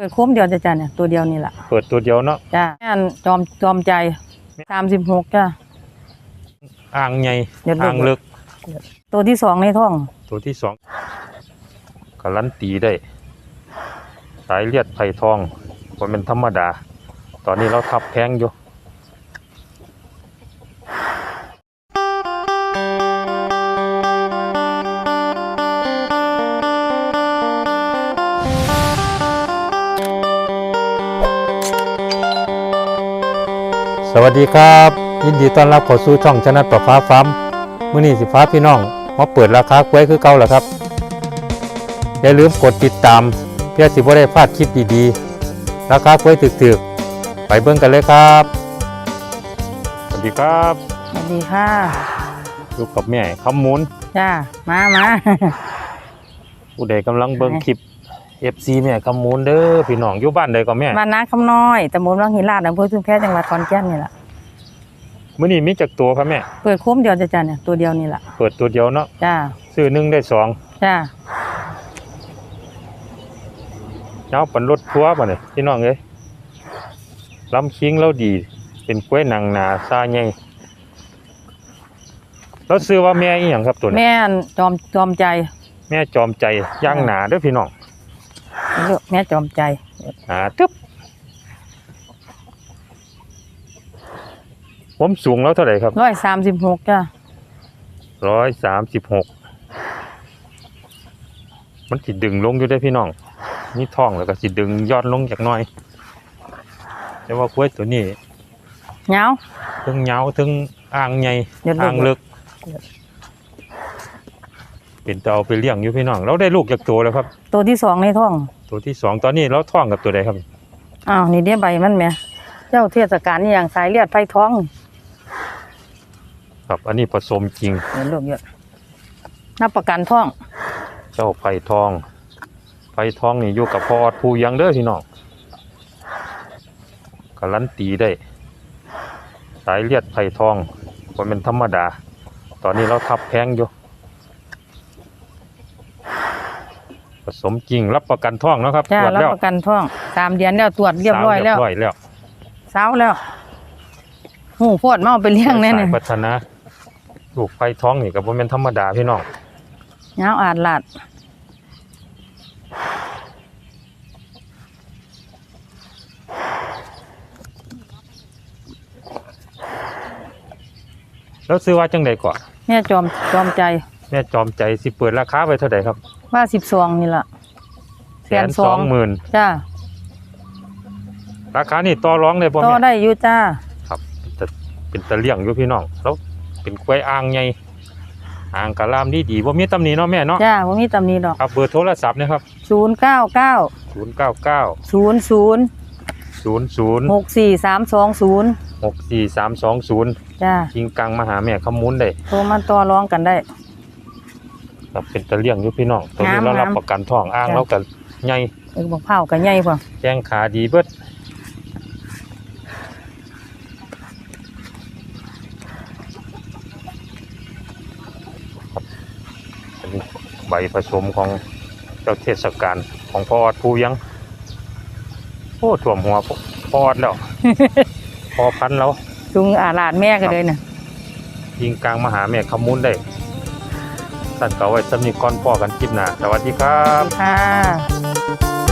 เปิดโค้มเดียวจะจ้ะเนี่ยตัวเดียวนี่แหละเปิดตัวเดียวเนาะจ้าแม่นจอมจอมใจสามสิบหกจ้าอ่างใหญ่เดี๋ยวดู อ่างลึก ตัวที่สองในท้องตัวที่สองการันตีได้ สายเลือดไผ่ทองว่าเป็นธรรมดา ตอนนี้เราทับแพงอยู่ สวัสดีครับ ยินดีต้อนรับเข้าสู่ช่องชนะประฟ้าฟ้าร์มมื้อนี้สิฟ้าพี่น้องมาเปิดราคากล้วยคือเก่าแล้วครับ อย่าลืมกดติดตามเพื่อสิบ่ได้พลาดคลิปดีๆ ราคากล้วยถึกๆ ไปเบิ่งกันเลยครับ สวัสดีครับสวัสดีค่ะอยู่กับแม่คำมูลจ้ามามาผู้ใดกำลังเบิ่งคลิป FC แม่คำมูลเด้อพี่น้องอยู่บ้านใดก็แม่บ้านนาคำน้อยตำบลวังหินลาดอำเภอชุมแพจังหวัดขอนแก่นนี่แหละมื้อนี้มีจักตัวครับแม่ เปิดโค้มเดียวจะจ้ะเนี่ยตัวเดียวนี่แหละเปิดตัวเดียวเนาะจ้าซื้อหนึ่งได้สองจ้าเจ้าปันรถทัวร์บ่เนี่ยพี่น้องเอ้ยลำคิงเราดี เป็นกล้วยนางนาซาใหญ่แล้วซื้อว่าแม่อีหยังครับตัวนี้แม่นจอมจอมใจ แม่จอมใจย่างหนาเด้อพี่น้อง ลูกแม่จอมใจหนาทึบผมสูงแล้วเท่าไหร่ครับร้อยสามสิบหกจ้าร้อยสามสิบหกมันสิดึงลงอยู่ได้อพี่น้อง นี่ท้องแล้วก็สิดึงยอดลงจากหน้อย แต่ว่ากล้วยตัวนี้เงาถึงเหงาถึงอ่างใหญ่เดี๋ยวลูกอ่างลึก เป็นเตเอาไปเลี้ยงอยู่พี่น้องเราได้ลูกจากตัวแล้วครับ ตัวที่สองในท้อง ตัวที่สองตอนนี้เราท้องกับตัวใดครับอ้าวนี่เดี๋ยวใบมันแหม่เจ้าเทศกาลนี่อย่างสายเลือดไฟท้องครับ อันนี้ผสมจริงเห็นลูกเยอะนับประกันท้อง เจ้าไผ่ทองไผ่ทองนี่อยู่กับพ่ออดผู้ยังเด้อพี่น้องการันตีได้ สายเลือดไผ่ทองว่าเป็นธรรมดา ตอนนี้เราทับแพงอยู่ ผสมจริงรับประกันท้องเนาะครับจ้าตรวจรับแล้วประกันท้องสามเดือนแล้วตรวจเรียบร้อยแล้วสาวเรียบร้อยแล้วเช้าแล้วหูโพดมาเอาไปเลี้ยงแน่สาเนี่ยยพัฒนาลูกไผ่ท้องนี่ก็บ่แม่นธรรมดาพี่น้องเงาอาดลาดแล้วซื้อว่าจังใดก่อนแม่จอมจอมใจ แม่จอมใจสิเปิดราคาไว้เท่าใดครับว่าสิบสองนี่แหละ แสแสนนสสออง งหมื่นจ้าราคานี่ต่อร้องได้บ่ต่อแม่ได้อยู่จ้าครับเป็นตะเป็นตะเลี่ยงอยู่พี่น้องแล้วเป็นกล้วยอ่างใหญ่อ่างกะลามดีดีๆบ่มีตำหนิเนาะแม่เนาะจ้าว่ามีตำหนี้ดอกครับเบอร์โทรศัพท์นะครับศูนย์เก้าเก้า099ศูนย์ศูนย์00หกสี่สามสองศูนย์64320จ้าคิงกังมาหาแม่คำมูลได้ โทรมาต่อรองกันได้ ครับเป็นตะเลี่ยงอยู่พี่น้องตัวนี้งามเรารับงามประกันทองอ่างจ้ะเราก็ใหญ่เอกบอกเผากันใหญ่กว่าแจ้งขาดีเบิดครับอันนี้ใบผสมของเจ้าเทศกาลของพ่ออดผู้ยังโอ้ถ่วมหัวพ่ออดแล้วพอพันแล้วจุงอาลาดแม่กันเลยน่ะยิงกลางมาหาแม่ขมุนได้ สั่นเก่าไว้สำนีก่อนพ่อกันคลิปหน้าสวัสดีครับค่ะ